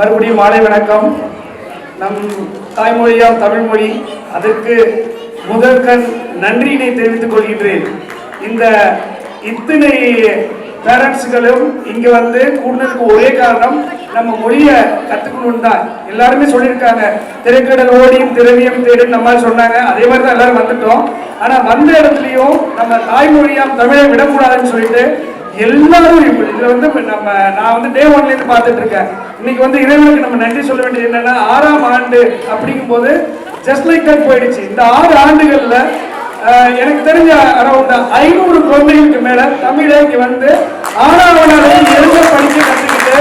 மறுபடியும் மாலை வணக்கம். நம் தாய்மொழியாம் தமிழ்மொழி அதற்கு முதற்கண் நன்றியினை தெரிவித்துக் கொள்கின்றேன். இந்த இத்தனை பேரண்ட்ஸ்களும் இங்க வந்து கூடுதலுக்கு ஒரே காரணம் நம்ம மொழியை கத்துக்கணும் தான். எல்லாருமே சொல்லியிருக்காங்க. திரைக்கடல் ஓடியும் திரவியம் தேடும் நம்ம சொன்னாங்க. அதே மாதிரி தான் எல்லாரும் வந்துட்டோம். ஆனா வந்த இடத்துலயும் நம்ம தாய்மொழியாம் தமிழை விடக்கூடாதுன்னு சொல்லிட்டு எல்லாரும் இப்ப இதுல வந்து நம்ம நான் வந்து டே ஒன்ல இருந்து பார்த்துட்டு இருக்கேன். இன்னைக்கு வந்து இறைவனுக்கு நம்ம நன்றி சொல்ல வேண்டியது என்னன்னா ஆறாம் ஆண்டு அப்படிங்கும்போது ஜஸ்ட் லைக் தட் போயிடுச்சு. இந்த ஆறு ஆண்டுகள்ல எனக்கு தெரிஞ்ச அரௌண்ட் ஐநூறு குழந்தைகளுக்கு மேல தமிழை இங்க வந்து ஆறாவது எழுத படிக்க கத்துக்கிட்டு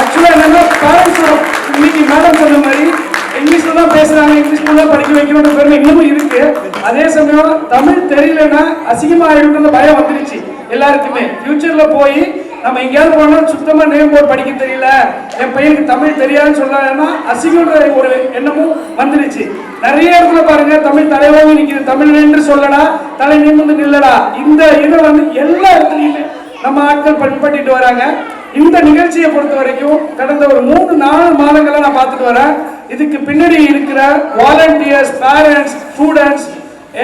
ஆக்சுவலா என்னன்னா பேரண்ட்ஸோட இன்னைக்கு மேடம் சொன்ன மாதிரி இங்கிலீஷ்ல தான் பேசுறாங்க இங்கிலீஷ்ல தான் படிக்க வைக்கணும்ன்ற பெருமை இன்னமும் இருக்கு. அதே சமயம் தமிழ் தெரியலன்னா அசிங்கமா ஆயிடும்ன்ற பயம் வந்துருச்சு எல்லாருக்குமே. ஃபியூச்சர்ல போய் நம்ம எங்கேயாவது போனா சுத்தமா நேம் போர்டு படிக்க தெரியல. என் பையனுக்கு தமிழ் தெரியாதுன்னு சொல்றாங்கன்னா அசிங்கன்ற ஒரு எண்ணமும் வந்துருச்சு. நிறைய இடத்துல பாருங்க தமிழ் தலைவரும் நிற்கிது தமிழ் என்று சொல்லடா தலை நிமிர்ந்து நில்லடா. இந்த இதை வந்து எல்லா இடத்துலையுமே நம்ம ஆட்கள் பின்பற்றிட்டு வராங்க. இந்த நிகழ்ச்சியை பொறுத்த வரைக்கும் கடந்த ஒரு மூணு நாலு மாதங்களை நான் பார்த்துட்டு வரேன். இதுக்கு பின்னாடி இருக்கிற வாலண்டியர்ஸ் பேரண்ட்ஸ் ஸ்டூடெண்ட்ஸ்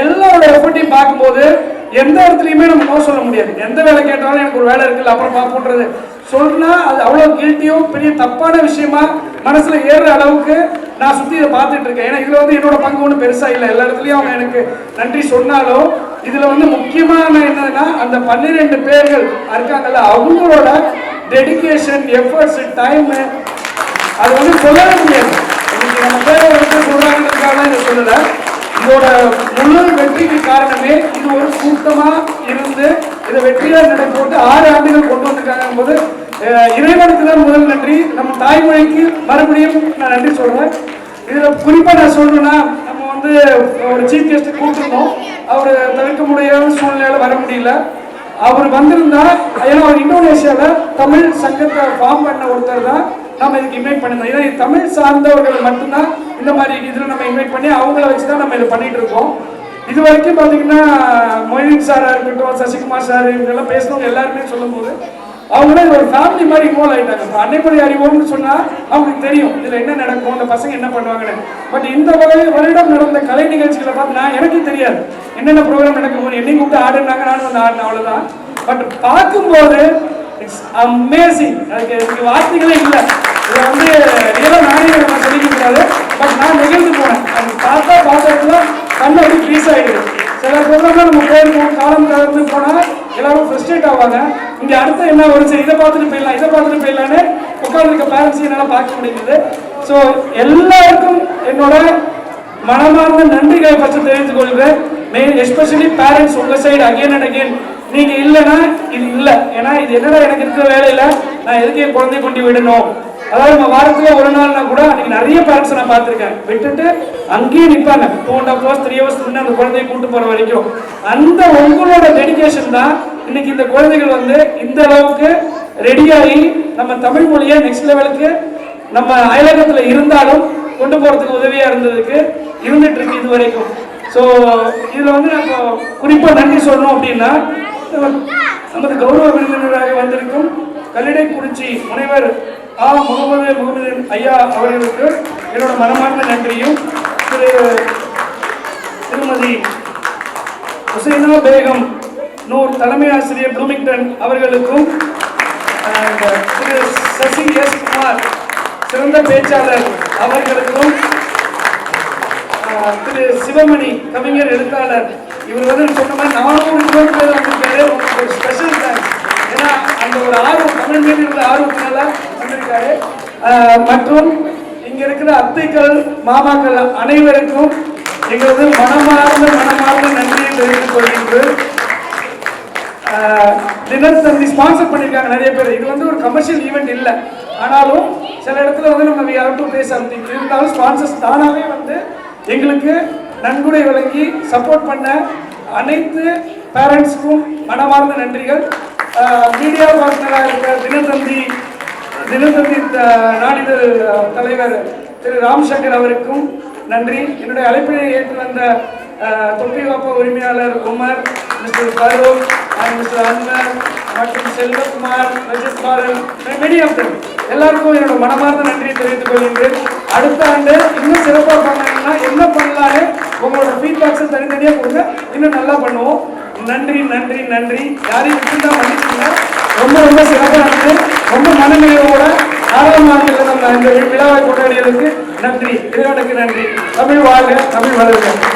எல்லாரோட எஃபர்ட்டையும் பார்க்கும்போது எந்த இடத்துலையுமே நம்ம நோ சொல்ல முடியாது. எந்த வேலை கேட்டாலும் எனக்கு ஒரு வேலை இருக்குல்ல அப்புறம் பார்ப்போன்றது சொன்னா அது அவ்வளோ கில்ட்டியும் பெரிய தப்பான விஷயமா மனசில் ஏறுற அளவுக்கு நான் சுற்றி இதை பார்த்துட்டு இருக்கேன். ஏன்னா இதில் வந்து என்னோட பங்கு ஒன்றும் பெருசாக இல்லை. எல்லா இடத்துலையும் அவங்க எனக்கு நன்றி சொன்னாலும் இதில் வந்து முக்கியமான என்னன்னா அந்த பன்னிரெண்டு பேர்கள் இருக்காங்கல்ல அவங்களோட டெடிகேஷன் எஃபர்ட்ஸ் டைம் அது வந்து சொல்லவே முடியாது. இன்னைக்கு நம்ம பேரை வந்து சொல்றாங்கிறதுக்காக தான் இதை சொல்லலை. இதோட முழு எனவே இது ஒரு கூட்டமா இருந்து இதை வெற்றியாக நடை போட்டு ஆறு ஆண்டுகள் கொண்டு வந்திருக்காங்க போது அஹ், இறைவனுக்கு தான் முதல் நன்றி. நம்ம தாய்மொழிக்கு மறுபடியும் நான் நன்றி சொல்றேன். இதுல குறிப்பா நான் சொல்லணும்னா நம்ம வந்து ஒரு சீஃப் கெஸ்ட் கூப்பிட்டுருந்தோம். அவர் தவிர்க்க முடியாத சூழ்நிலையில வர முடியல. அவர் வந்திருந்தா ஏன்னா அவர் இந்தோனேஷியால தமிழ் சங்கத்தை ஃபார்ம் பண்ண ஒருத்தர் தான் நம்ம இதுக்கு இன்வைட் பண்ணிருந்தோம் ஏன்னா இது தமிழ் சார்ந்தவர்கள் மட்டும்தான் இந்த மாதிரி இதுல நம்ம இன்வைட் பண்ணி அவங்கள வச்சு தான் நம்ம இதை பண்ணிட்டு இருக்கோம். இது வரைக்கும் பார்த்தீங்கன்னா மொயின் சாராக இருக்கட்டும் சசிகுமார் சார் இவங்கெல்லாம் பேசுனவங்க எல்லாருமே சொல்லும்போது அவங்களே ஒரு ஃபேமிலி மாதிரி இன்வால்வ் ஆகிட்டாங்க இப்போ அன்னைப்படி அறிவோம்னு சொன்னால் அவங்களுக்கு தெரியும் இதில் என்ன நடக்கும் இந்த பசங்க என்ன பண்ணுவாங்கன்னு. பட் இந்த வகை வருடம் நடந்த கலை நிகழ்ச்சிகளை பார்த்து நான் எனக்கே தெரியாது. என்னென்ன ப்ரோக்ராம் நடக்க போகுது என்னையும் கூப்பிட்டு ஆடுனாங்க நானும் வந்து ஆடினேன் அவ்வளோதான் பட் பார்க்கும்போது இட்ஸ் அமேசிங் அதுக்கு எனக்கு வார்த்தைகளே இல்லை. இதை வந்து ஏதோ நானே நம்ம சொல்லிக்க கூடாது பட் நான் நிகழ்ந்து போனேன். அது பார்த்தா பார்த்ததுலாம் கண்ணு வந்து ப்ளீஸ் ஆயிடுது. சில ப்ரோக்ராம்லாம் நம்ம போயிருக்கோம் காலம் கலந்து போனால் எல்லாரும் ஃப்ரஸ்ட்ரேட் ஆவாங்க. இங்கே அடுத்து என்ன வரும்? சரி இதை பார்த்துட்டு போயிடலாம் இதை பார்த்துட்டு போயிடலான்னு உட்காந்துருக்க பேரண்ட்ஸ் என்னால் பார்க்க முடியுது. ஸோ எல்லாருக்கும் என்னோட மனமார்ந்த நன்றிகளை பற்றி தெரிந்து கொள்கிறேன். மெயின் எஸ்பெஷலி பேரண்ட்ஸ் உங்கள் சைடு அகேன் அண்ட் அகைன் நீங்க இல்லைன்னா இது இல்லை. ஏன்னா இது என்னடா எனக்கு இருக்கிற வேலையில? நான் எதுக்கு என் கொண்டு விடணும்? அதாவது நம்ம வாரத்துல ஒரு நாள்னா கூட அன்னைக்கு நிறைய பேரண்ட்ஸ் நான் பார்த்திருக்கேன். விட்டுட்டு அங்கேயே நிற்பாங்க two and half hours three hours முன்னே அந்த குழந்தைய கூட்டு போற வரைக்கும். அந்த உங்களோட டெடிகேஷன் தான் இன்னைக்கு இந்த குழந்தைகள் வந்து இந்த அளவுக்கு ரெடியாகி நம்ம தமிழ் மொழியை நெக்ஸ்ட் லெவலுக்கு நம்ம அயலகத்தில் இருந்தாலும் கொண்டு போறதுக்கு உதவியா இருந்ததுக்கு இருந்துட்டு இருக்கு இது வரைக்கும். ஸோ இதுல வந்து நம்ம குறிப்பா நன்றி சொல்லணும் அப்படின்னா நமது கௌரவ விருந்தினராக வந்திருக்கும் கல்லிடைக்குறிச்சி முனைவர் ஆ முகமது முகமது ஐயா அவர்களுக்கு என்னோட மனமார்ந்த நன்றியும் திரு திருமதி ஹுசைனா பேகம் நூர் தலைமை ஆசிரியர் ப்ளூமிங்டன் அவர்களுக்கும் திரு சசி எஸ் குமார் சிறந்த பேச்சாளர் அவர்களுக்கும் திரு சிவமணி கவிஞர் எழுத்தாளர் இவர் வந்து சொன்ன மாதிரி நானும் கிலோமீட்டர் வந்திருக்காரு உங்களுக்கு ஒரு ஸ்பெஷல் தேங்க்ஸ் ஏன்னா அந்த ஒரு ஆர்வம் தமிழ் மீது இருந்த ஆர்வத்தினால வந்திருக்காரு Uh, மற்றும் இங்க இருக்கிற அத்தைகள் மாமாக்கள் அனைவருக்கும் எங்களது மனமார்ந்த மனமார்ந்த நன்றியை தெரிவித்துக் கொள்கின்றேன். தினத்தந்தி ஸ்பான்சர் பண்ணியிருக்காங்க நிறைய பேர். இது வந்து ஒரு கமர்ஷியல் ஈவெண்ட் இல்லை. ஆனாலும் சில இடத்துல வந்து நம்ம யாருக்கும் ஹவ் டு பே சம்திங் இருந்தாலும் ஸ்பான்சர்ஸ் தானாகவே வந்து எங்களுக்கு நன்கொடை வழங்கி சப்போர்ட் பண்ண அனைத்து பேரண்ட்ஸுக்கும் மனமார்ந்த நன்றிகள். மீடியா பார்ட்னராக இருக்கிற தினத்தந்தி தினத்தந்தி த- நாளிதழ் தலைவர் திரு ராம்சங்கர் அவருக்கும் நன்றி. என்னுடைய அழைப்பினை ஏற்று வந்த தொப்பி வாப்ப உரிமையாளர் உமர் மிஸ்டர் ஃபரூக் மிஸ்டர் அன்வர் மற்றும் செல்வகுமார் ரஜத் பாரல் மெனி ஆஃப் எல்லாருக்கும் என்னோட மனமார்ந்த நன்றியை தெரிவித்துக் கொள்கின்றேன். அடுத்த ஆண்டு இன்னும் சிறப்பாக பண்ணணும்னா என்ன பண்ணலான்னு உங்களோட ஃபீட்பேக்ஸை தனித்தனியாக கொடுங்க. இன்னும் நல்லா பண்ணுவோம். நன்றி நன்றி நன்றி. யாரையும் மட்டும்தான் மன்னிச்சுங்க ரொம்ப ரொம்ப சிறப்பாக இருக்குது ரொம்ப மனநிறைவோட ஆரம்பமாக நம்ம இந்த விழாவை கொண்டாடியதுக்கு நன்றி. இறைவனுக்கு நன்றி. தமிழ் வாழ்க தமிழ் வளர்க.